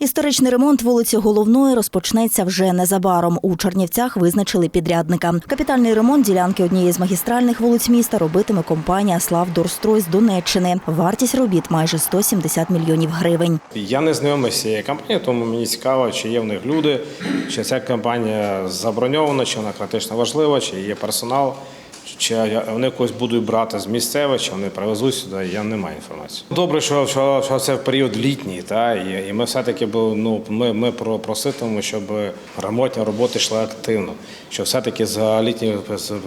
Історичний ремонт вулиці Головної розпочнеться вже незабаром. У Чернівцях визначили підрядника. Капітальний ремонт ділянки однієї з магістральних вулиць міста робитиме компанія Славдорстрой з Донеччини. Вартість робіт майже 170 мільйонів гривень. Я не знайомий з цією компанією, тому мені цікаво, чи є в них люди, чи ця компанія заброньована, чи вона критично важлива, чи є персонал, чи вони когось будуть брати з місцевих, чи вони привезуть сюди. Я не маю інформації. Добре, що, що, що це в період літній, та і, і ми все-таки ну, ми, ми про- проситимемо, щоб ремонтні роботи йшли активно. Що все-таки за літній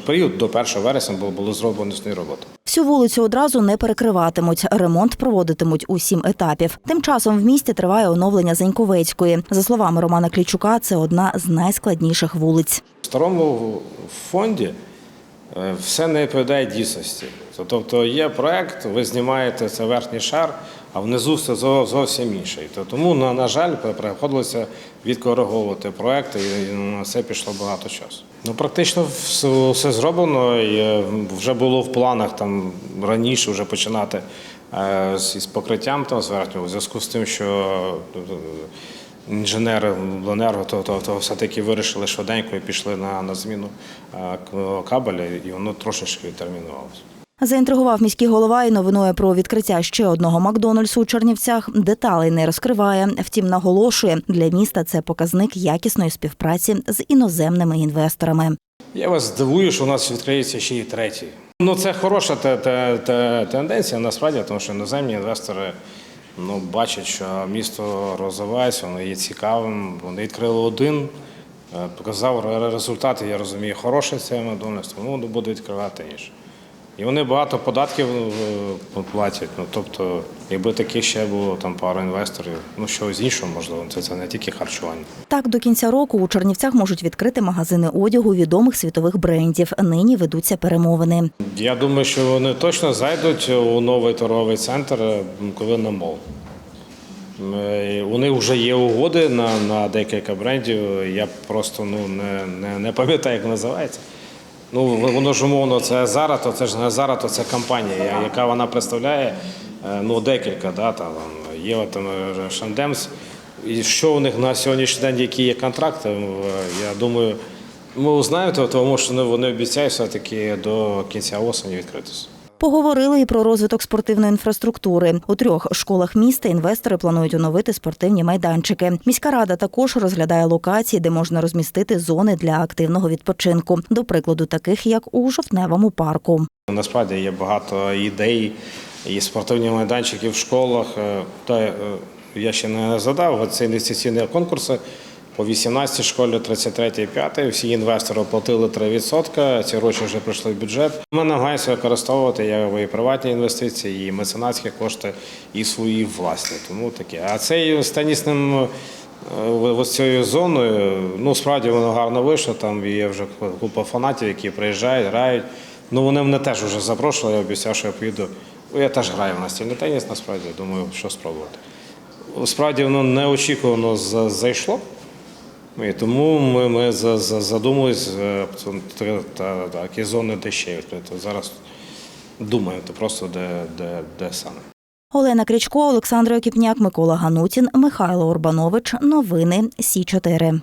період до 1 вересня було, було зроблено роботи. Всю вулицю одразу не перекриватимуть. Ремонт проводитимуть у сім етапів. Тим часом в місті триває оновлення Зеньковецької. За словами Романа Клічука, це одна з найскладніших вулиць. В старому фонді все не відповідає дійсності. Тобто є проект, ви знімаєте це верхній шар, а внизу все зовсім інший. Тому, на, на жаль, приходилося відкориговувати проекти, і на це пішло багато часу. Ну, практично все, зроблено. І е, вже було в планах там раніше вже починати е, з покриттям там, з верхнього, зв'язку з тим, що е, інженери обленерго, то, то, то все-таки вирішили швиденько і пішли на, на зміну е, кабеля, і воно трошечки відтермінувалося. Заінтригував міський голова і новиною про відкриття ще одного Макдональдсу у Чернівцях. Деталей не розкриває. Втім, наголошує, для міста це показник якісної співпраці з іноземними інвесторами. Я вас здивую, що у нас відкриється ще й третій. Ну, це хороша те- те- те- тенденція насправді, тому що іноземні інвестори ну, бачать, що місто розвивається, воно є цікавим. Вони відкрили один, е, показав результати, я розумію, хороше це Макдональдс, тому буде відкривати інше. І вони багато податків е, платять. Ну, тобто, якби таких ще було там пару інвесторів, ну щось іншого можливо, це, це не тільки харчування. Так, до кінця року у Чернівцях можуть відкрити магазини одягу відомих світових брендів. Нині ведуться перемовини. Я думаю, що вони точно зайдуть у новий торговий центр, е, коли на мол. Е, У них вже є угоди на, на декілька брендів. Я просто ну, не, не, не пам'ятаю, як називається. Ну, воно ж умовно, це Зара, то це ж не Зара, то це компанія, яка вона представляє е, ну, декілька. Да, там, є там Шандемс. І що у них на сьогоднішній день, які є контракти, е, я думаю, ми узнаємо, тому що ну, вони обіцяють все-таки до кінця осені відкритися. Поговорили і про розвиток спортивної інфраструктури. У трьох школах міста інвестори планують оновити спортивні майданчики. Міська рада також розглядає локації, де можна розмістити зони для активного відпочинку, до прикладу, таких як у жовтневому парку. Насправді є багато ідей і спортивні майданчики в школах. Е, Та е, я ще не задав ці інвестиційні конкурси. По 18 школі, 33 5 Всі інвестори оплатили 3%. Ці гроші вже прийшли в бюджет. Ми намагаємося використовувати і приватні інвестиції, і меценатські кошти, і свої власні. Тому таке. А цей станісним е, ось цією зоною, ну справді воно гарно вийшло. Там є вже купа фанатів, які приїжджають, грають. Ну вони мене теж вже запрошували, я обіцяв, що я поїду. Я теж граю в настільний теніс, насправді, думаю, що спробувати. Справді воно неочікувано зайшло. І тому ми, ми за- за- задумались, е, та- та- такі зони де ще відкрити. Зараз думаємо то просто де, де, де саме. Олена Крічко, Олександр Окіпняк, Микола Ганутін, Михайло Урбанович. Новини Сі 4